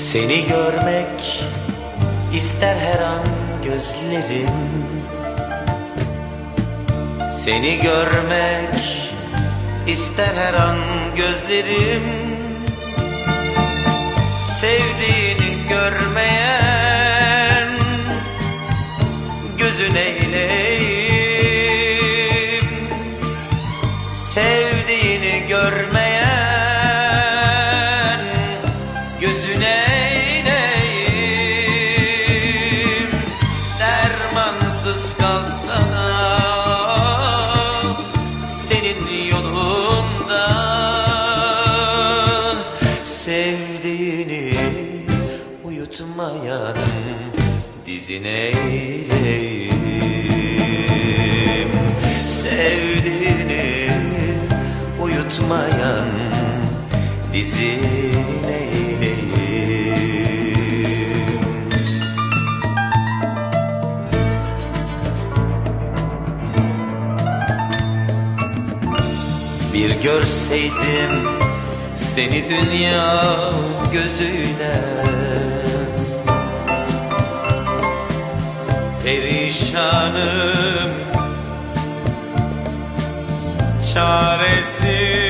Seni görmek ister her an gözlerim. Seni görmek ister her an gözlerim. Sevdiğini görmeyen gözün Dermansız kalsana senin yolunda Sevdiğini uyutmayan dizine eğileyim Sevdiğini uyutmayan dizine Bir görseydim seni dünya gözüyle. Perişanım Çaresizim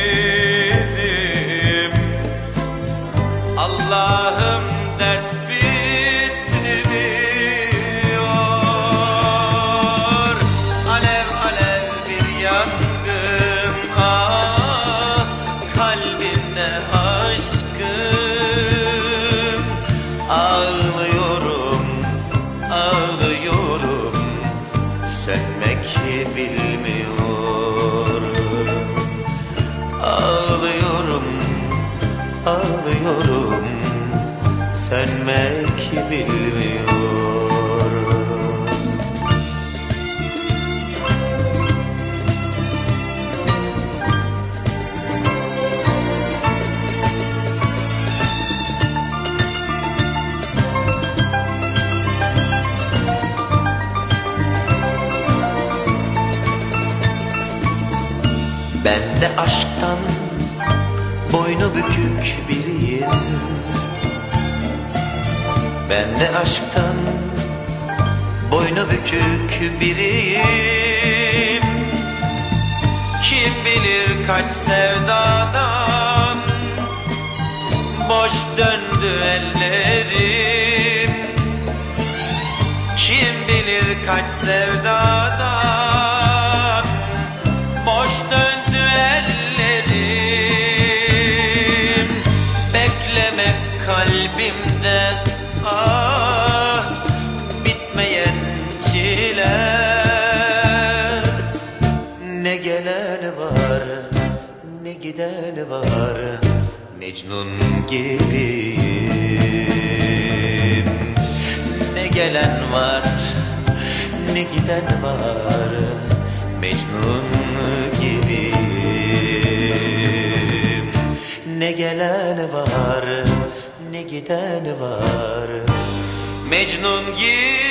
Sönmek bilmiyor Ağlıyorum, ağlıyorum. Sönmek bilmiyor Ben de aşktan boynu bükük biriyim. Ben de aşktan boynu bükük biriyim. Kim bilir kaç sevdadan boş döndü ellerim. Kim bilir kaç sevdadan ne giden var? Mecnun gibiyim. Ne gelen var ne giden var? Mecnun gibiyim. Ne gelen var ne giden var? Mecnun gibiyim